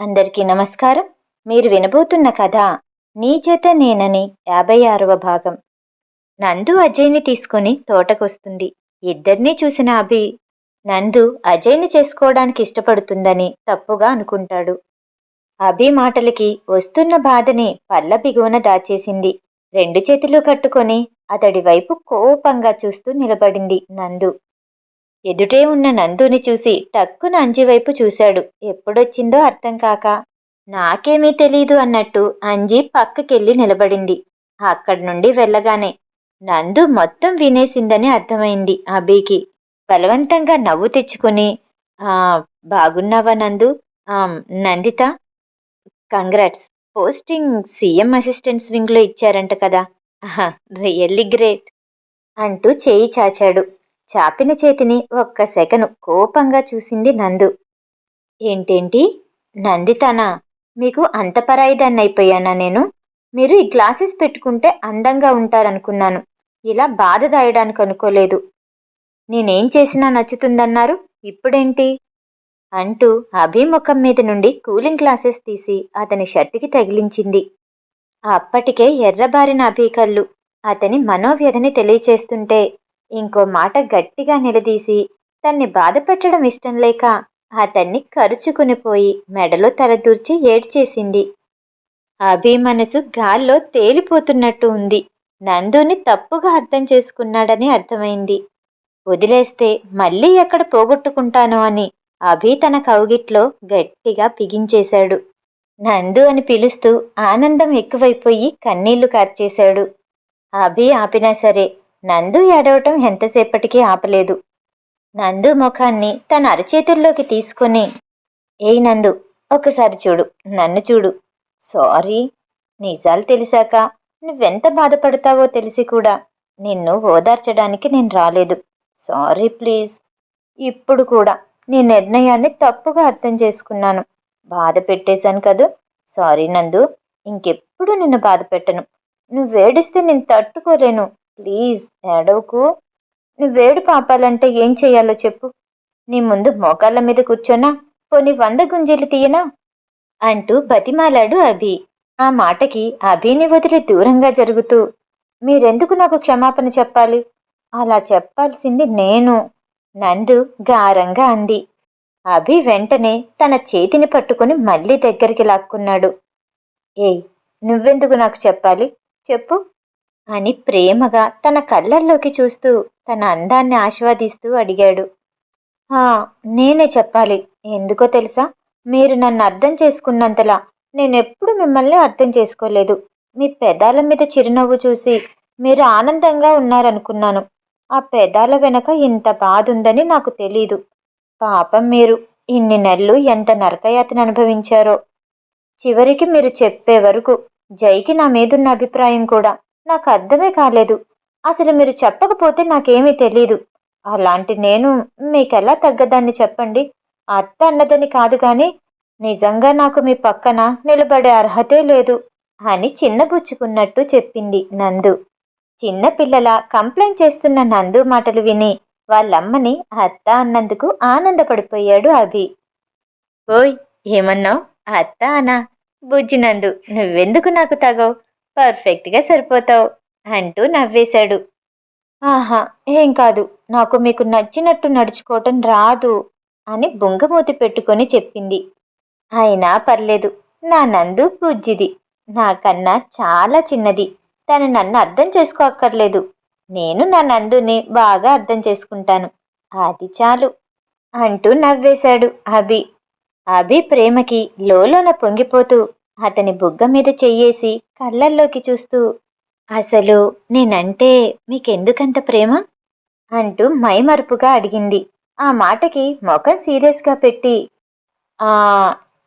అందరికీ నమస్కారం. మీరు వినబోతున్న కథ నీ చేత నేనని యాభై ఆరవ భాగం. నందు అజయ్ని తీసుకొని తోటకొస్తుంది. ఇద్దరినీ చూసిన అభి నందు అజయ్ని చేసుకోవడానికి ఇష్టపడుతుందని తప్పుగా అనుకుంటాడు. అభి మాటలకి వస్తున్న బాధని పళ్ళ బిగువన దాచేసింది. రెండు చేతులు కట్టుకొని అతడి వైపు కోపంగా చూస్తూ నిలబడింది నందు. ఎదుటే ఉన్న నందుని చూసి టక్కున అంజి వైపు చూశాడు. ఎప్పుడొచ్చిందో అర్థం కాక. నాకేమీ తెలీదు అన్నట్టు అంజి పక్కకెళ్ళి నిలబడింది. అక్కడి నుండి వెళ్ళగానే నందు మొత్తం వినేసిందని అర్థమైంది అబీకి బలవంతంగా నవ్వు తెచ్చుకుని "ఆ, బాగున్నావా నందు? ఆ, Nanditha? Congrats. Posting CM assistant వింగ్లో ఇచ్చారంట కదా. రియల్లీ గ్రేట్ అంటూ చేయి చాచాడు. చాపిన చేతిని ఒక్క సెకను కోపంగా చూసింది నందు. ఏంటేంటి? నందితనా? మీకు అంత పరాయిదాన్ని అయిపోయానా నేను? మీరు ఈ గ్లాసెస్ పెట్టుకుంటే అందంగా ఉంటారనుకున్నాను. ఇలా బాధ దాయడానికి అనుకోలేదు. నేనేం చేసినా నచ్చుతుందన్నారు. ఇప్పుడేంటి? అంటూ అభిముఖం మీద నుండి కూలింగ్ గ్లాసెస్ తీసి అతని షర్టుకి తగిలించింది. అప్పటికే ఎర్రబారిన అభి కళ్ళు అతని మనోవ్యధని తెలియచేస్తుంటే ఇంకో మాట గట్టిగా నిలదీసి తన్ని బాధపెట్టడం ఇష్టం లేక అతన్ని కరుచుకునిపోయి మెడలో తలదూర్చి ఏడ్చేసింది. అభి మనసు గాల్లో తేలిపోతున్నట్టు ఉంది. నందుని తప్పుగా అర్థం చేసుకున్నాడని అర్థమైంది. వదిలేస్తే మళ్ళీ ఎక్కడ పోగొట్టుకుంటాను అని అభి తన కౌగిట్లో గట్టిగా బిగించేశాడు. నందు అని పిలుస్తూ ఆనందం ఎక్కువైపోయి కన్నీళ్ళు కార్చేశాడు. అభి ఆపినా సరే నందు ఏడవటం ఎంతసేపటికి ఆపలేదు. నందు ముఖాన్ని తన అరచేతుల్లోకి తీసుకుని ఏయ్ నందు ఒకసారి చూడు నన్ను చూడు. సారీ నిజాలు తెలిసాక నువ్వెంత బాధపడతావో తెలిసి కూడా నిన్ను ఓదార్చడానికి నేను రాలేదు. Sorry please. ఇప్పుడు కూడా నీ నిర్ణయాన్ని తప్పుగా అర్థం చేసుకున్నాను. బాధ పెట్టేశాను కదూ? సారీ నందు ఇంకెప్పుడు నిన్ను బాధ పెట్టను. నువ్వేడిస్తే నేను తట్టుకోలేను. ప్లీజ్ ఏడవకు. నువ్వేడు పాపాలంటే ఏం చేయాలో చెప్పు. నీ ముందు మోకాళ్ళ మీద కూర్చోనా పోని వంద గుంజీలు తీయనా? అంటూ బతిమాలాడు అభి. ఆ మాటకి అభిని వదిలి దూరంగా జరుగుతూ మీరెందుకు నాకు క్షమాపణ చెప్పాలి? అలా చెప్పాల్సింది నేను నందు గారంగా అంది. అభి వెంటనే తన చేతిని పట్టుకుని మళ్ళీ దగ్గరికి లాక్కున్నాడు. ఏయ్ నువ్వెందుకు నాకు చెప్పాలి? చెప్పు. అని ప్రేమగా తన కళ్ళల్లోకి చూస్తూ తన అందాన్ని ఆస్వాదిస్తూ అడిగాడు. "ఆ, నేనే చెప్పాలి. ఎందుకో తెలుసా? మీరు నన్ను అర్థం చేసుకున్నంతలా నేనెప్పుడు మిమ్మల్ని అర్థం చేసుకోలేదు. మీ పెదాల మీద చిరునవ్వు చూసి మీరు ఆనందంగా ఉన్నారనుకున్నాను. ఆ పెదాల వెనక ఇంత బాధ ఉందని నాకు తెలీదు. పాపం మీరు ఇన్ని నెలలు ఎంత నరకయాతను అనుభవించారో. చివరికి మీరు చెప్పే వరకు జైకి నా మీదున్న అభిప్రాయం కూడా నాకు అర్థమే కాలేదు. అసలు మీరు చెప్పకపోతే నాకేమీ తెలీదు. అలాంటి నేను మీకెలా తగ్గదాన్ని చెప్పండి? అత్త అన్నదని కాదు కానీ నిజంగా నాకు మీ పక్కన నిలబడే అర్హతే లేదు అని చిన్నబుచ్చుకున్నట్టు చెప్పింది నందు. చిన్నపిల్లల కంప్లైంట్ చేస్తున్న నందు మాటలు విని వాళ్ళమ్మని అత్త అన్నందుకు ఆనందపడిపోయాడు అభి. ఓయ్ ఏమన్నావు? అత్త అనా? బుజ్జి నందు నువ్వెందుకు నాకు తగవు? పర్ఫెక్ట్గా సరిపోతావు అంటూ నవ్వేశాడు. ఆహా ఏం కాదు నాకు మీకు నచ్చినట్టు నడుచుకోవటం రాదు అని బుంగమూతి పెట్టుకొని చెప్పింది. అయినా పర్లేదు నా నందు బుజ్జిది నాకన్నా చాలా చిన్నది తను నన్ను అర్థం చేసుకోక్కర్లేదు నేను నా నందుని బాగా అర్థం చేసుకుంటాను అది చాలు అంటూ నవ్వేశాడు అభి. అభి ప్రేమకి లోలోన పొంగిపోతూ అతని బుగ్గ మీద చెయ్యేసి కళ్ళల్లోకి చూస్తూ అసలు నేనంటే మీకెందుకంత ప్రేమ? అంటూ మైమరుపుగా అడిగింది. ఆ మాటకి ముఖం సీరియస్గా పెట్టి ఆ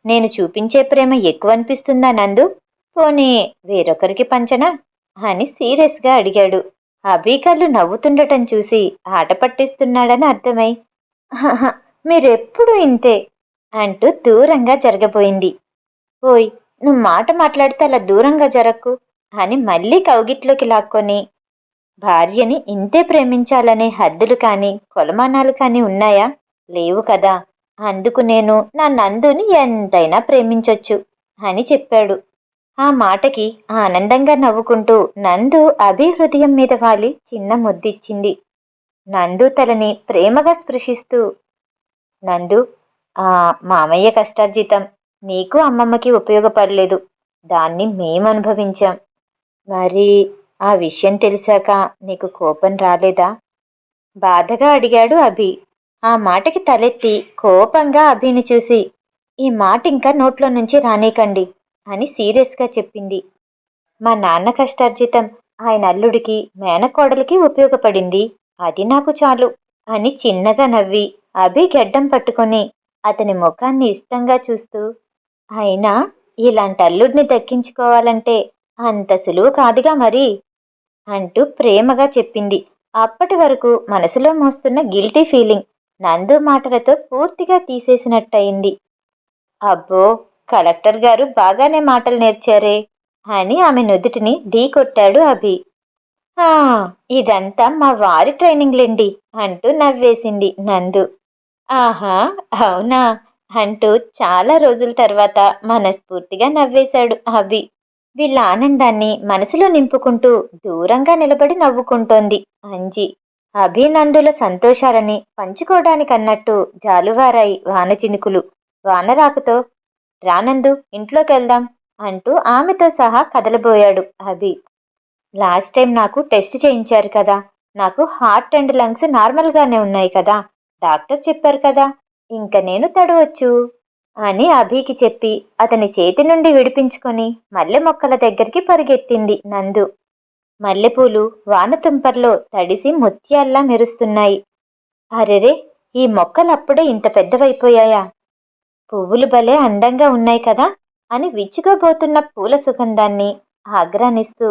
నేను చూపించే ప్రేమ ఎక్కువ అనిపిస్తుందా నందు? పోనీ వేరొకరికి పంచనా? అని సీరియస్గా అడిగాడు. అభి కళ్ళు నవ్వుతుండటం చూసి ఆట పట్టిస్తున్నాడని అర్థమై మీరెప్పుడు ఇంతే అంటూ దూరంగా జరగబోయింది. ఓయ్ నువ్వు మాట మాట్లాడితే అలా దూరంగా జరక్కు. అని మళ్ళీ కౌగిట్లోకి లాక్కొని భార్యని ఇంతే ప్రేమించాలనే హద్దులు కానీ కొలమానాలు కానీ ఉన్నాయా? లేవు కదా. అందుకు నేను నా నందుని ఎంతైనా ప్రేమించొచ్చు అని చెప్పాడు. ఆ మాటకి ఆనందంగా నవ్వుకుంటూ నందు అభి హృదయం మీద వాలి చిన్న ముద్దిచ్చింది. నందు తలని ప్రేమగా స్పృశిస్తూ నందు ఆ మామయ్య కష్టార్జితం. నీకు అమ్మమ్మకి ఉపయోగపడలేదు. దాన్ని మేం అనుభవించాం మరి ఆ విషయం తెలిసాక నీకు కోపం రాలేదా? బాధగా అడిగాడు అభి. ఆ మాటకి తలెత్తి కోపంగా అభిని చూసి ఈ మాట ఇంకా నోట్లో నుంచి రానేకండి అని సీరియస్గా చెప్పింది. మా నాన్న కష్టార్జితం ఆయన అల్లుడికి మేనకోడలికి ఉపయోగపడింది. అది నాకు చాలు అని చిన్నగా నవ్వి అభి గెడ్డం పట్టుకొని అతని ముఖాన్ని ఇష్టంగా చూస్తూ అయినా ఇలాంటి అల్లుడిని దక్కించుకోవాలంటే అంత సులువు కాదుగా మరి? అంటూ ప్రేమగా చెప్పింది. అప్పటి వరకు మనసులో మోస్తున్న గిల్టీ ఫీలింగ్ నందు మాటలతో పూర్తిగా తీసేసినట్టయింది. అబ్బో కలెక్టర్ గారు బాగానే మాటలు నేర్చారే అని ఆమె నుదుటిని ఢీ కొట్టాడు అభి. "ఆ, ఇదంతా మా వారి ట్రైనింగ్లేండి అంటూ నవ్వేసింది నందు. ఆహా అవునా? అంటూ చాలా రోజుల తర్వాత మనస్ఫూర్తిగా నవ్వేశాడు అవి వీళ్ళ ఆనందాన్ని మనసులో నింపుకుంటూ దూరంగా నిలబడి నవ్వుకుంటోంది అంజి. అభినందుల సంతోషాలని పంచుకోవడానికన్నట్టు జాలువారాయి వాన చినుకులు. వానరాకుతో రానందు ఇంట్లోకి వెళ్దాం అంటూ ఆమెతో సహా కదలబోయాడు అభి. లాస్ట్ టైం నాకు టెస్ట్ చేయించారు కదా. నాకు హార్ట్ అండ్ లంగ్స్ నార్మల్గానే ఉన్నాయి కదా. డాక్టర్ చెప్పారు కదా. ఇంక నేను తడవచ్చు? అని అభికి చెప్పి అతని చేతి నుండి విడిపించుకొని మల్లె మొక్కల దగ్గరికి పరిగెత్తింది నందు. మల్లెపూలు వానతుంపర్లో తడిసి ముత్యాల్లా మెరుస్తున్నాయి. అరెరే! ఈ మొక్కలప్పుడే ఇంత పెద్దవైపోయాయా? పువ్వులు భలే అందంగా ఉన్నాయి కదా? అని విచ్చుకోబోతున్న పూల సుగంధాన్ని ఆగ్రానిస్తూ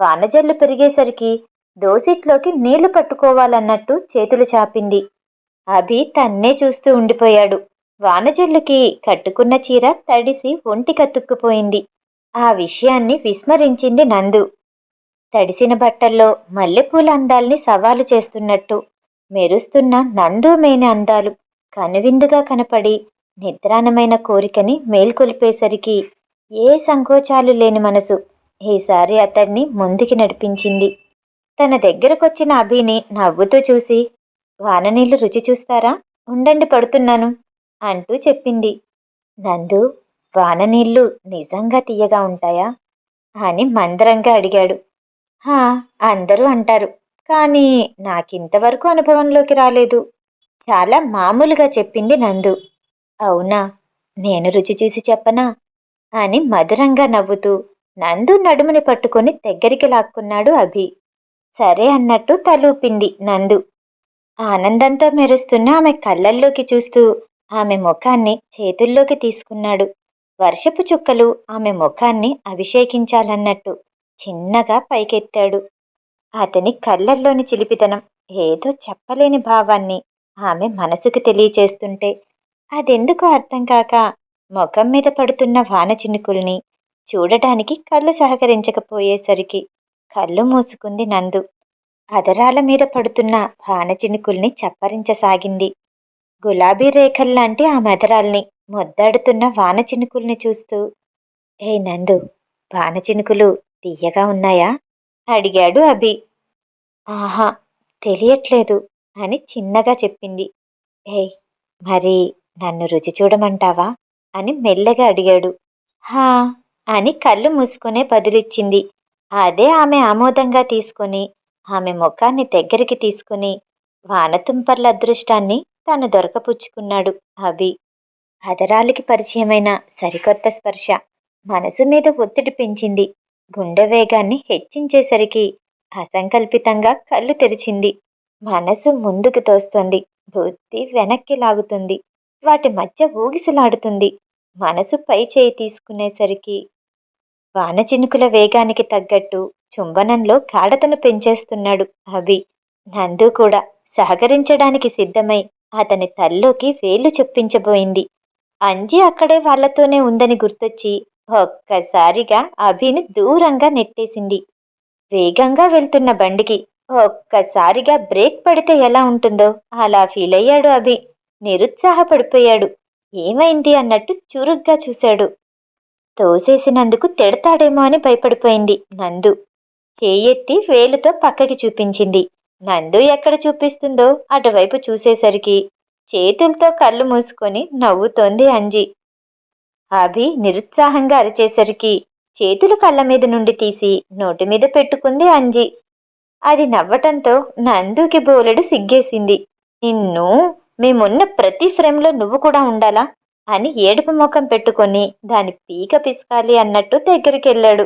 వానజల్లు పెరిగేసరికి దోసిట్లోకి నీళ్ళు పట్టుకోవాలన్నట్టు చేతులు చాపింది. అభి తన్నే చూస్తూ ఉండిపోయాడు. వానజల్లుకి కట్టుకున్న చీర తడిసి ఒంటి కత్తుక్కుపోయింది ఆ విషయాన్ని విస్మరించింది నందు. తడిసిన బట్టల్లో మల్లెపూల అందాల్ని సవాలు చేస్తున్నట్టు మెరుస్తున్న నందు మేని అందాలు కనువిందుగా కనపడి నిద్రాణమైన కోరికని మేల్కొల్పేసరికి ఏ సంకోచాలు లేని మనసు ఈసారి అతన్ని ముందుకి నడిపించింది. తన దగ్గరకొచ్చిన అభిని నవ్వుతూ చూసి వాననీళ్ళు రుచి చూస్తారా? ఉండండి పడుతున్నాను అంటూ చెప్పింది. నందు వాననీళ్ళు నిజంగా తీయగా ఉంటాయా? అని మందరంగా అడిగాడు. హా అందరూ అంటారు కానీ నాకింతవరకు అనుభవంలోకి రాలేదు. చాలా మామూలుగా చెప్పింది నందు. అవునా నేను రుచి చూసి చెప్పనా? అని మధురంగా నవ్వుతూ నందు నడుముని పట్టుకొని దగ్గరికి లాక్కున్నాడు అభి. సరే అన్నట్టు తలూపింది నందు. ఆనందంతో మెరుస్తున్న ఆమె కళ్ళల్లోకి చూస్తూ ఆమె ముఖాన్ని చేతుల్లోకి తీసుకున్నాడు. వర్షపు చుక్కలు ఆమె ముఖాన్ని అభిషేకించాలన్నట్టు చిన్నగా పైకెత్తాడు. అతని కళ్ళల్లోని చిలిపితనం ఏదో చెప్పలేని భావాన్ని ఆమె మనసుకు తెలియచేస్తుంటే అదెందుకు అర్థం కాక ముఖం మీద పడుతున్న వాన చినుకుల్ని చూడటానికి కళ్ళు సహకరించకపోయేసరికి కళ్ళు మూసుకుంది నందు. అదరాల మీద పడుతున్న వానచినుకుల్ని చప్పరించసాగింది. గులాబీ రేఖల్లాంటి ఆ మెదరాల్ని ముద్దాడుతున్న వాన చినుకుల్ని చూస్తూ ఏ నందు వానచినుకులు తీయగా ఉన్నాయా? అడిగాడు అభి. ఆహా తెలియట్లేదు అని చిన్నగా చెప్పింది. ఏ మరి నన్ను రుచి చూడమంటావా? అని మెల్లగా అడిగాడు. హా అని కళ్ళు మూసుకునే బదులిచ్చింది. అదే ఆమె ఆమోదంగా తీసుకొని ఆమె ముఖాన్ని దగ్గరికి తీసుకుని వానతుంపర్ల అదృష్టాన్ని తాను దొరకపుచ్చుకున్నాడు అభి. అదరాలికి పరిచయమైన సరికొత్త స్పర్శ మనసు మీద ఒత్తిడి పెంచింది. గుండె వేగాన్ని హెచ్చించేసరికి అసంకల్పితంగా కళ్ళు తెరిచింది. మనసు ముందుకు తోస్తుంది. బుద్ధి వెనక్కి లాగుతుంది. వాటి మధ్య ఊగిసలాడుతుంది. మనసు పై చేయి తీసుకునేసరికి వాన చినుకుల వేగానికి తగ్గట్టు చుంబనంలో గాఢతను పెంచేస్తున్నాడు అభి. నందు కూడా సహకరించడానికి సిద్ధమై అతని తల్లోకి వేలు చెప్పించబోయింది. అంజి అక్కడే వాళ్ళతోనే ఉందని గుర్తొచ్చి ఒక్కసారిగా అభిని దూరంగా నెట్టేసింది. వేగంగా వెళ్తున్న బండికి ఒక్కసారిగా బ్రేక్ పడితే ఎలా ఉంటుందో అలా ఫీల్ అయ్యాడు అభి. నిరుత్సాహపడిపోయాడు. ఏమైంది అన్నట్టు చురుగ్గా చూశాడు. తోసేసినందుకు తిడతాడేమో అని భయపడిపోయింది నందు. చేయెత్తి వేలుతో పక్కకి చూపించింది. నందు ఎక్కడ చూపిస్తుందో అటువైపు చూసేసరికి చేతులతో కళ్ళు మూసుకొని నవ్వుతోంది అంజి. అభి నిరుత్సాహంగా అరిచేసరికి చేతులు కళ్ళ మీద నుండి తీసి నోటి మీద పెట్టుకుంది అంజి. అది నవ్వటంతో నందుకి బోలెడు సిగ్గేసింది. నిన్ను మేమున్న ప్రతి ఫ్రేమ్లో నువ్వు కూడా ఉండాలా? అని ఏడుపు ముఖం పెట్టుకొని దాని పీక పిసకాలి అన్నట్టు దగ్గరికి వెళ్ళాడు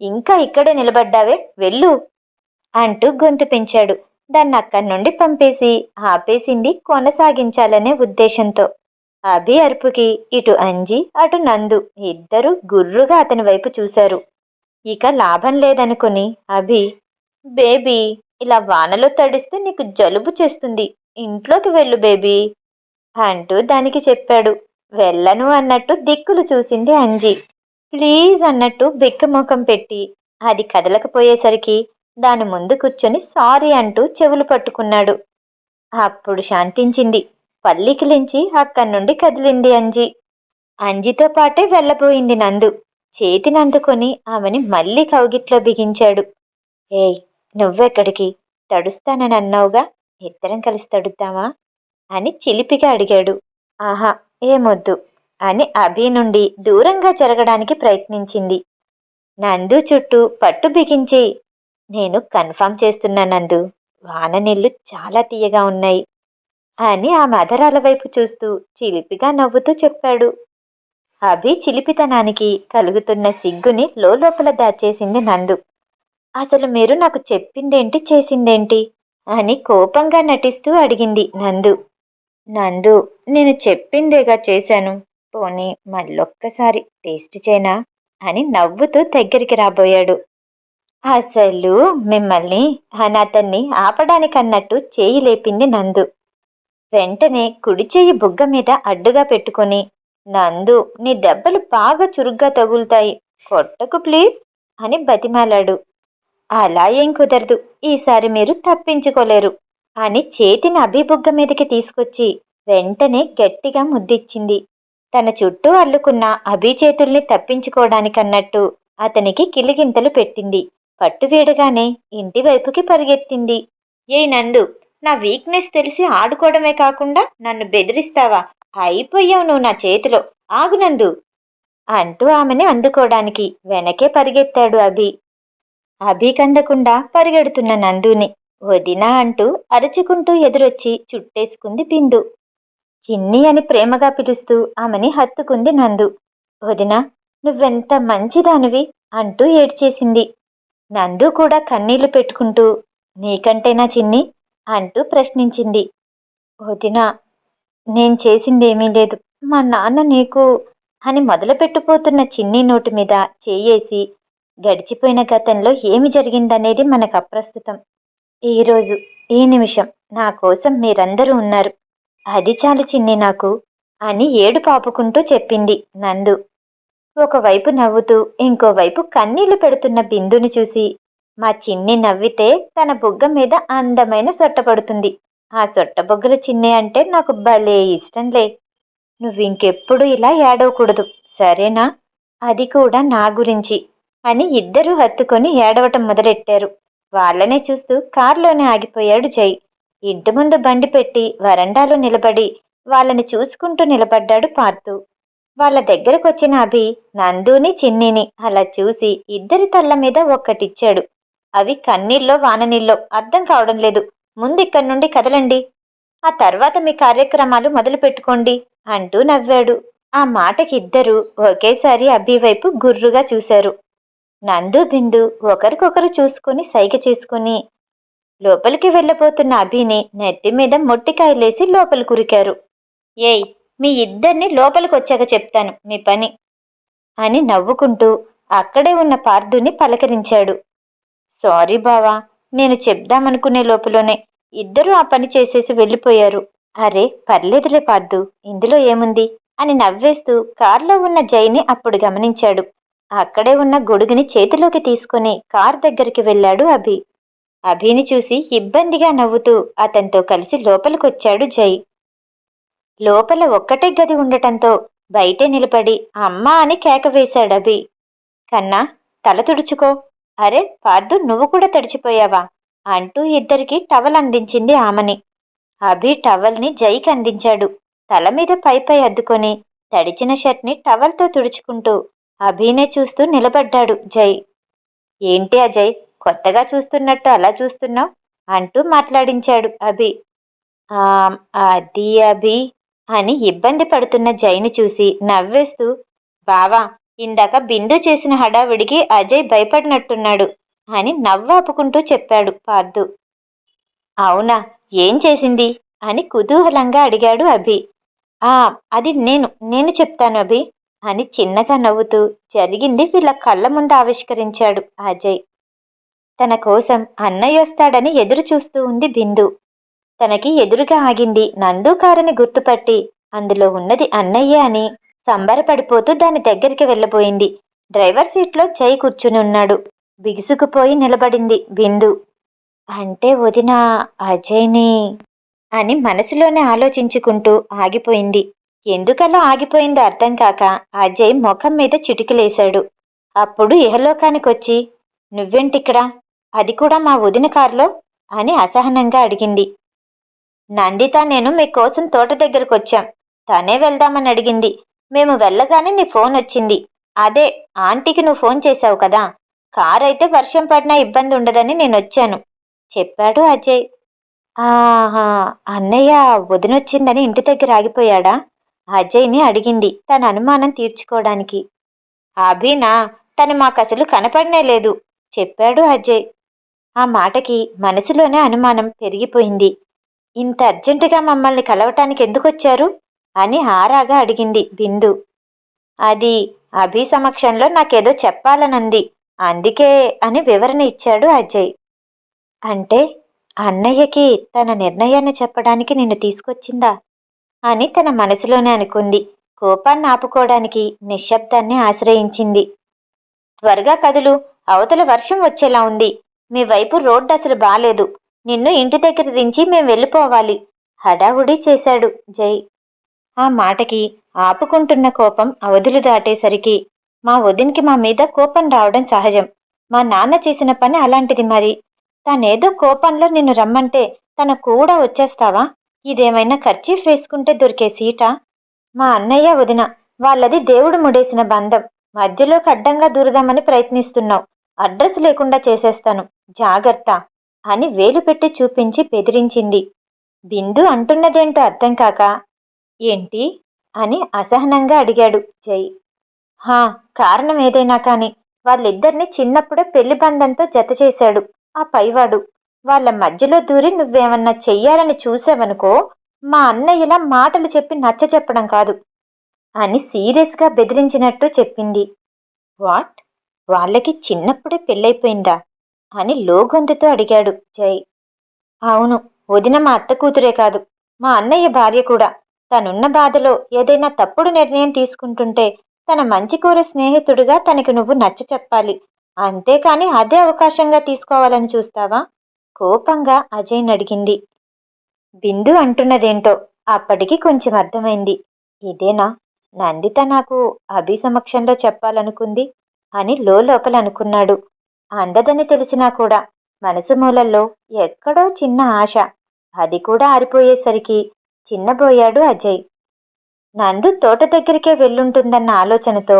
ఇంకా ఇక్కడే నిలబడ్డావే వెళ్ళు అంటూ గొంతు పెంచాడు. దాన్ని అక్కడి నుండి పంపేసి ఆపేసింది కొనసాగించాలనే ఉద్దేశంతో. అభి అరుపుకి ఇటు అంజి అటు నందు ఇద్దరు గుర్రుగా అతని వైపు చూశారు. ఇక లాభం లేదనుకుని అభి బేబీ ఇలా వానలో తడిస్తే నీకు జలుబు చేస్తుంది. ఇంట్లోకి వెళ్ళు బేబీ అంటూ దానికి చెప్పాడు. వెళ్ళను అన్నట్టు దిక్కులు చూసింది అంజి. ప్లీజ్ అన్నట్టు బిక్కమొఖం పెట్టి అది కదలకపోయేసరికి దాని ముందు కూర్చొని సారీ అంటూ చెవులు పట్టుకున్నాడు. అప్పుడు శాంతించింది. పల్లికిలించి అక్కడి నుండి కదిలింది అంజి. అంజితో పాటే వెళ్ళబోయింది నందు. చేతిని అందుకొని ఆమెని మళ్ళీ కౌగిట్లో బిగించాడు. ఏయ్ నువ్వెక్కడికి? తడుస్తానని అన్నావుగా. ఇద్దరం కలిసి తడుద్దామా? అని చిలిపిగా అడిగాడు. ఆహా ఏమొద్దు అని అభి నుండి దూరంగా జరగడానికి ప్రయత్నించింది. నందు చుట్టూ పట్టు బిగించి నేను కన్ఫర్మ్ చేస్తున్నా నందు వాన నీళ్ళు చాలా తీయగా ఉన్నాయి అని ఆ మదరాల వైపు చూస్తూ చిలిపిగా నవ్వుతూ చెప్పాడు. అభి చిలిపితనానికి కలుగుతున్న సిగ్గుని లోపల దాచేసింది నందు. అసలు మీరు నాకు చెప్పిందేంటి చేసిందేంటి అని కోపంగా నటిస్తూ అడిగింది నందు. నందు నేను చెప్పిందేగా చేశాను. పోనీ మళ్ళొక్కసారి టేస్ట్ చేయనా అని నవ్వుతూ దగ్గరికి రాబోయాడు. అసలు మిమ్మల్ని అతన్ని ఆపడానికన్నట్టు చేయి లేపింది నందు. వెంటనే కుడి చేయి బుగ్గ మీద అడ్డుగా పెట్టుకొని నందు నీ దెబ్బలు బాగా చురుగ్గా తగులుతాయి కొట్టకు ప్లీజ్ అని బతిమాలాడు. అలా ఏం కుదరదు ఈసారి మీరు తప్పించుకోలేరు. అని చేతిని అభిబుగ్గ మీదకి తీసుకొచ్చి వెంటనే గట్టిగా ముద్దిచ్చింది. తన చుట్టూ అల్లుకున్న అభి చేతుల్ని తప్పించుకోవడానికన్నట్టు అతనికి కిలిగింతలు పెట్టింది. పట్టు వీడగానే ఇంటి వైపుకి పరిగెత్తింది. ఏ నందు నా వీక్నెస్ తెలిసి ఆడుకోవడమే కాకుండా నన్ను బెదిరిస్తావా? అయిపోయావు నువ్వు నా చేతిలో. ఆగు నందు అంటూ ఆమెని అందుకోవడానికి వెనకే పరిగెత్తాడు అభి. అభి కందకుండా పరిగెడుతున్న నందుని వదినా అంటూ అరుచుకుంటూ ఎదురొచ్చి చుట్టేసుకుంది బిందు చిన్ని అని ప్రేమగా పిలుస్తూ ఆమెని హత్తుకుంది నందు. వదినా నువ్వెంత మంచిదానివి? అంటూ ఏడ్చేసింది. నందు కూడా కన్నీళ్ళు పెట్టుకుంటూ నీకంటేనా చిన్ని? అంటూ ప్రశ్నించింది. వదినా నేను చేసిందేమీ లేదు. మా నాన్న నీకు అని మొదలుపెట్టుపోతున్న చిన్ని నోటి మీద చేయేసి గడిచిపోయిన గతంలో ఏమి జరిగిందనేది మనకు అప్రస్తుతం. ఈరోజు ఈ నిమిషం నా కోసం మీరందరూ ఉన్నారు. అది చాలు చిన్ని నాకు అని ఏడు పాపుకుంటూ చెప్పింది నందు. ఒకవైపు నవ్వుతూ ఇంకోవైపు కన్నీళ్ళు పెడుతున్న బిందుని చూసి మా చిన్ని నవ్వితే తన బుగ్గ మీద అందమైన సొట్టపడుతుంది ఆ సొట్టబొగ్గల చిన్ని అంటే నాకు భలే ఇష్టంలే. నువ్వు ఇంకెప్పుడు ఇలా ఏడవకూడదు సరేనా? అది కూడా నా గురించి అని ఇద్దరూ హత్తుకొని ఏడవటం మొదలెట్టారు. వాళ్ళనే చూస్తూ కారులోనే ఆగిపోయాడు జై. ఇంటి ముందు బండి పెట్టి వరండాలో నిలబడి వాళ్ళని చూసుకుంటూ నిలబడ్డాడు పార్థు వాళ్ళ దగ్గరకొచ్చిన అభి నందుని చిన్నిని అలా చూసి ఇద్దరి తల్ల మీద ఒక్కటిచ్చాడు. అవి కన్నీళ్ళో వాననీళ్ళో అర్థం కావడం లేదు. ముందు ఇక్కడి నుండి కదలండి. ఆ తర్వాత మీ కార్యక్రమాలు మొదలు పెట్టుకోండి అంటూ నవ్వాడు. ఆ మాటకి ఇద్దరూ ఒకేసారి అభి వైపు గుర్రుగా చూశారు. నందు బిందు ఒకరికొకరు చూసుకుని సైగ చేసుకుని లోపలికి వెళ్ళబోతున్న అభిని నెత్తి మీద మొట్టికాయలేసి లోపలి కురికారు. ఏయ్ మీ ఇద్దరిని లోపలికి వచ్చాక చెప్తాను మీ పని అని నవ్వుకుంటూ అక్కడే ఉన్న పార్థుని పలకరించాడు. సారీ బావా నేను చెప్దామనుకునే లోపలనే ఇద్దరూ ఆ పని చేసేసి వెళ్ళిపోయారు. అరే పర్లేదులే పార్థు ఇందులో ఏముంది అని నవ్వేస్తూ కారులో ఉన్న జైని అప్పుడు గమనించాడు. అక్కడే ఉన్న గొడుగుని చేతిలోకి తీసుకుని కార్ దగ్గరికి వెళ్ళాడు అభి. అభిని చూసి ఇబ్బందిగా నవ్వుతూ అతనితో కలిసి లోపలికొచ్చాడు జై. లోపల ఒక్కటే గది ఉండటంతో బయటే నిలబడి అమ్మా అని కేక వేశాడు అభి. కన్నా తల తుడుచుకో. అరే పార్దు నువ్వు కూడా తడిచిపోయావా అంటూ ఇద్దరికి టవల్ అందించింది ఆమని. అభి టవల్ని జైకి అందించాడు. తల మీద పై పై అద్దుకొని తడిచిన షర్ట్ని టవల్తో తుడుచుకుంటూ అభినే చూస్తూ నిలబడ్డాడు జై. ఏంటి అజయ్ కొత్తగా చూస్తున్నట్టు అలా చూస్తున్నావు? అంటూ మాట్లాడించాడు అభి. అది అభి అని ఇబ్బంది పడుతున్న జైని చూసి నవ్వేస్తూ బావా ఇందాక బిందు చేసిన హడావిడికి అజయ్ భయపడినట్టున్నాడు అని నవ్వాపుకుంటూ చెప్పాడు పార్థు. అవునా ఏం చేసింది? అని కుతూహలంగా అడిగాడు అభి. ఆ అది నేను నేను చెప్తాను అభి. అని చిన్నగా నవ్వుతూ జరిగింది వీళ్ళ కళ్ళ ముందు ఆవిష్కరించాడు అజయ్. తన కోసం అన్నయ్య వస్తాడని ఎదురు చూస్తూ ఉంది బిందు. తనకి ఎదురుగా ఆగింది నందు కారుని గుర్తుపట్టి అందులో ఉన్నది అన్నయ్య అని సంబరపడిపోతూ దాని దగ్గరికి వెళ్ళబోయింది. డ్రైవర్ సీట్లో జై కూర్చుని ఉన్నాడు. బిగుసుకుపోయి నిలబడింది బిందు. అంటే వదిన అజయ్ని అని మనసులోనే ఆలోచించుకుంటూ ఆగిపోయింది. ఎందుకలా ఆగిపోయిందో అర్థం కాక అజయ్ ముఖం మీద చిటికలేశాడు. అప్పుడు ఇహలోకానికొచ్చి నువ్వేంటిక్కడ? అది కూడా మా వదిన కారులో? అని అసహనంగా అడిగింది. నందిత నేను మీకోసం తోట దగ్గరకు వచ్చాం తనే వెళ్దామని అడిగింది. మేము వెళ్ళగానే నీ ఫోన్ వచ్చింది. అదే ఆంటీకి నువ్వు ఫోన్ చేశావు కదా. కార్ అయితే వర్షం పడినా ఇబ్బంది ఉండదని నేను వచ్చాను చెప్పాడు అజయ్. ఆహా అన్నయ్య వదినొచ్చిందని ఇంటి దగ్గర ఆగిపోయాడా? అజయ్ని అడిగింది తన అనుమానం తీర్చుకోవడానికి. అభినా తను మాకు అసలు కనపడనే లేదు చెప్పాడు అజయ్. ఆ మాటకి మనసులోనే అనుమానం పెరిగిపోయింది. ఇంత అర్జెంటుగా మమ్మల్ని కలవటానికి ఎందుకు వచ్చారు అని ఆరాగా అడిగింది బిందు. అది అభి సమక్షంలో నాకేదో చెప్పాలనంది అందుకే అని వివరణ ఇచ్చాడు అజయ్. అంటే అన్నయ్యకి తన నిర్ణయాన్ని చెప్పడానికి నిన్ను తీసుకొచ్చిందా? అని తన మనసులోనే అనుకుంది. కోపాన్ని ఆపుకోవడానికి నిశ్శబ్దాన్ని ఆశ్రయించింది. త్వరగా కదులు అవతల వర్షం వచ్చేలా ఉంది. మీ వైపు రోడ్డు అసలు బాలేదు. నిన్ను ఇంటి దగ్గర దించి మేము వెళ్ళిపోవాలి. హడావుడి చేశాడు జై. ఆ మాటకి ఆపుకుంటున్న కోపం అవధులు దాటేసరికి మా వదినికి మా మీద కోపం రావడం సహజం. మా నాన్న చేసిన పని అలాంటిది మరి. తనేదో కోపంలో నిన్ను రమ్మంటే తన కూడా వచ్చేస్తావా? ఇదేమైనా ఖర్చీఫ్ వేసుకుంటే దొరికే సీటా? మా అన్నయ్య వదిన వాళ్ళది దేవుడు ముడేసిన బంధం. మధ్యలోకి అడ్డంగా దూరదామని ప్రయత్నిస్తున్నావు. అడ్రస్ లేకుండా చేసేస్తాను. జాగ్రత్త అని వేలు పెట్టి చూపించి బెదిరించింది. బిందు అంటున్నదేంటో అర్థం కాక ఏంటి? అని అసహనంగా అడిగాడు జై. హా కారణం ఏదైనా కానీ వాళ్ళిద్దరిని చిన్నప్పుడే పెళ్ళి బంధంతో జత చేశాడు ఆ పైవాడు. వాళ్ళ మధ్యలో దూరి నువ్వేమన్నా చెయ్యాలని చూసావనుకో మా అన్నయ్యలా మాటలు చెప్పి నచ్చ చెప్పడం కాదు అని సీరియస్గా బెదిరించినట్టు చెప్పింది. వాట్? వాళ్ళకి చిన్నప్పుడే పెళ్ళైపోయిందా? అని లోగొంతుతో అడిగాడు జై. అవును వదిన మా అత్త కూతురే కాదు మా అన్నయ్య భార్య కూడా. తనున్న బాధలో ఏదైనా తప్పుడు నిర్ణయం తీసుకుంటుంటే తన మంచి కోరే స్నేహితుడిగా తనకి నువ్వు నచ్చ చెప్పాలి. అంతేకాని అదే అవకాశంగా తీసుకోవాలని చూస్తావా? కోపంగా అజయ్ అడిగింది బిందు అంటున్నదేంటో అప్పటికి కొంచెం అర్థమైంది. ఇదేనా? నందిత నాకు అభి సమక్షంలో చెప్పాలనుకుంది అని లోపల అనుకున్నాడు అందదని తెలిసినా కూడా మనసు మూలల్లో ఎక్కడో చిన్న ఆశ. అది కూడా ఆరిపోయేసరికి చిన్నబోయాడు అజయ్. నందు తోట దగ్గరికే వెళ్ళుంటుందన్న ఆలోచనతో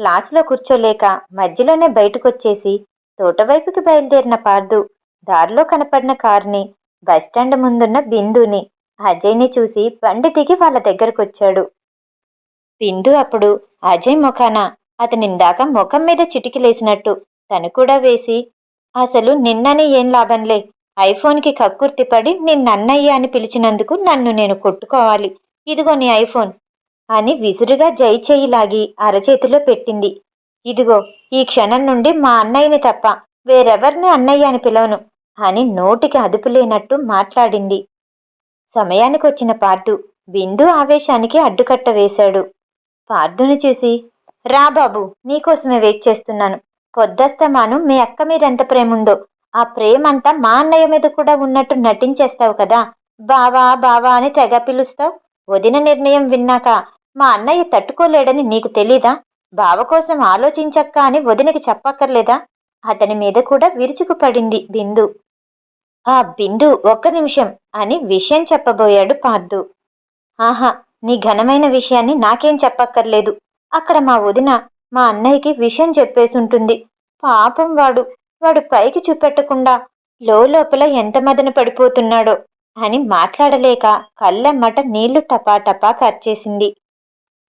క్లాసులో కూర్చోలేక మధ్యలోనే బయటకొచ్చేసి తోటవైపుకి బయలుదేరిన పార్దు దారిలో కనపడిన కార్ని బస్టాండ్ ముందున్న బిందుని అజయ్ని చూసి బండి దిగి వాళ్ళ దగ్గరకొచ్చాడు. బిందు అప్పుడు అజయ్ ముఖాన అతనిందాక ముఖం మీద చిటికిలేసినట్టు తను కూడా వేసి అసలు నిన్నని ఏం లాభంలే ఐఫోన్కి కక్కుర్తిపడి నిన్నన్నయ్య అని పిలిచినందుకు నన్ను నేను కొట్టుకోవాలి ఇదిగో నీ ఐఫోన్ అని విసురుగా జై చెయ్యి లాగి అరచేతిలో పెట్టింది. ఇదిగో ఈ క్షణం నుండి మా అన్నయ్యని తప్ప వేరెవరిని అన్నయ్య అని పిలవను అని నోటికి అదుపు లేనట్టు మాట్లాడింది. సమయానికొచ్చిన పార్దు బిందు ఆవేశానికి అడ్డుకట్ట వేశాడు. పార్థుని చూసి రా బాబు నీకోసమే వెయిట్ చేస్తున్నాను. పొద్దస్తమాను మీ అక్క మీద ఎంత ప్రేమ ఉందో ఆ ప్రేమంతా మా అన్నయ్య మీద కూడా ఉన్నట్టు నటించేస్తావు కదా. బావా బావా అని తెగ పిలుస్తావు. వదిన నిర్ణయం విన్నాక మా అన్నయ్య తట్టుకోలేడని నీకు తెలీదా? బావ కోసం ఆలోచించక్క అని వదినకి చెప్పక్కర్లేదా? అతని మీద కూడా విరుచుకుపడింది బిందు. ఆ బిందు ఒక్క నిమిషం అని విషయం చెప్పబోయాడు పార్దు ఆహా నీ ఘనమైన విషయాన్ని నాకేం చెప్పక్కర్లేదు. అక్కడ మా వదిన మా అన్నయ్యకి విషయం చెప్పేసుంటుంది. పాపం వాడు వాడు పైకి చూపెట్టకుండా లోపల ఎంత మదన పడిపోతున్నాడో అని మాట్లాడలేక కళ్ళమ్మట నీళ్ళు టపాటపా ఖర్చేసింది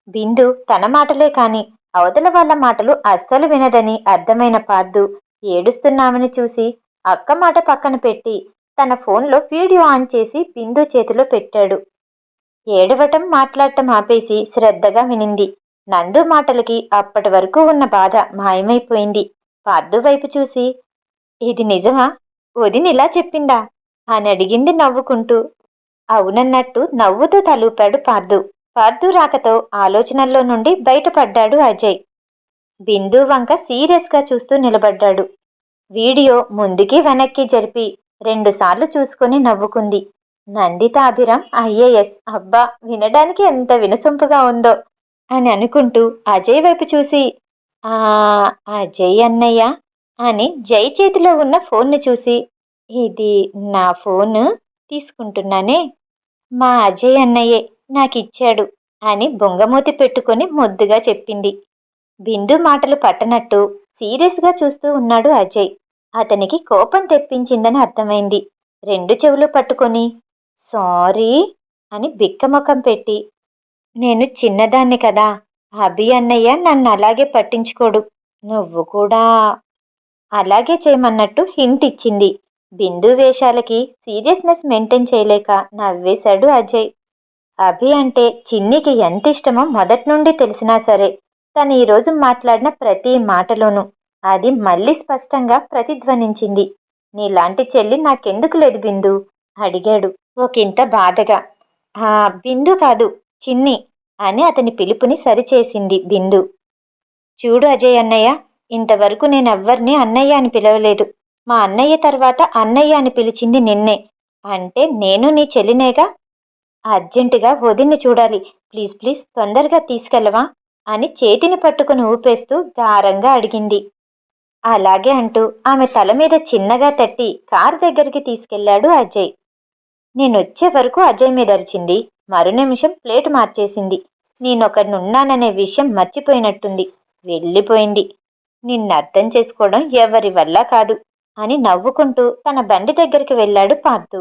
బిందు తన మాటలే కాని అవతల వాళ్ళ మాటలు అస్సలు వినదని అర్థమైన పార్దు ఏడుస్తున్నామని చూసి అక్క మాట పక్కన పెట్టి తన ఫోన్లో వీడియో ఆన్ చేసి బిందు చేతిలో పెట్టాడు. ఏడవటం మాట్లాడటం ఆపేసి శ్రద్ధగా వినింది. నందు మాటలకి అప్పటి వరకు ఉన్న బాధ మాయమైపోయింది. పార్దు వైపు చూసి ఇది నిజమా? వదినిలా చెప్పిందా? అని అడిగింది నవ్వుకుంటూ. అవునన్నట్టు నవ్వుతూ తలూపాడు పార్దు. పార్దు రాకతో ఆలోచనల్లో నుండి బయటపడ్డాడు అజయ్. బిందు వంక సీరియస్గా చూస్తూ నిలబడ్డాడు. వీడియో ముందుకి వెనక్కి జరిపి రెండుసార్లు చూసుకుని నవ్వుకుంది. నందితాభిరం ఐఏఎస్ అబ్బా వినడానికి ఎంత వినసొంపుగా ఉందో అని అనుకుంటూ అజయ్ వైపు చూసి ఆ అజయ్ అన్నయ్య అని జై చేతిలో ఉన్న ఫోన్ను చూసి ఇది నా ఫోన్ తీసుకుంటున్నానే. మా అజయ్ అన్నయ్యే నాకిచ్చాడు అని బొంగమూతి పెట్టుకొని ముద్దుగా చెప్పింది. బిందు మాటలు పట్టనట్టు సీరియస్గా చూస్తూ ఉన్నాడు అజయ్. అతనికి కోపం తెప్పించిందని అర్థమైంది. రెండు చెవులు పట్టుకొని సారీ అని బిక్కముఖం పెట్టి నేను చిన్నదాన్ని కదా అభి అన్నయ్య నన్ను అలాగే పట్టించుకోడు నువ్వు కూడా అలాగే చేయమన్నట్టు హింట్ ఇచ్చింది. బిందు వేషాలకి సీరియస్నెస్ మెయింటైన్ చేయలేక నవ్వేశాడు అజయ్. అభి అంటే చిన్నికి ఎంత ఇష్టమో మొదటి నుండి తెలిసినా సరే తను ఈరోజు మాట్లాడిన ప్రతి మాటలోనూ అది మళ్ళీ స్పష్టంగా ప్రతిధ్వనించింది. నీలాంటి చెల్లి నాకెందుకు లేదు బిందు? అడిగాడు ఒకంత బాధగా. ఆ బిందు కాదు చిన్ని అని అతని పిలుపుని సరిచేసింది బిందు. చూడు అజయ్ అన్నయ్య ఇంతవరకు నేను ఎవ్వరిని అన్నయ్య అని పిలవలేదు. మా అన్నయ్య తర్వాత అన్నయ్య అని పిలిచింది నిన్నే. అంటే నేను నీ చెల్లినేగా? అర్జెంటుగా వదిన్ని చూడాలి. ప్లీజ్ ప్లీజ్ తొందరగా తీసుకెళ్ళవా? అని చేతిని పట్టుకుని ఊపేస్తూ గారంగా అడిగింది. అలాగే అంటూ ఆమె తల మీద చిన్నగా తట్టి కారు దగ్గరికి తీసుకెళ్ళాడు అజయ్. నేనొచ్చే వరకు అజయ్ మీద అరిచింది. మరు నిమిషం ప్లేట్ మార్చేసింది. నేనొకడినున్నాననే విషయం మర్చిపోయినట్టుంది. వెళ్ళిపోయింది. నిన్నర్థం చేసుకోవడం ఎవరి వల్ల కాదు అని నవ్వుకుంటూ తన బండి దగ్గరికి వెళ్ళాడు పార్థు.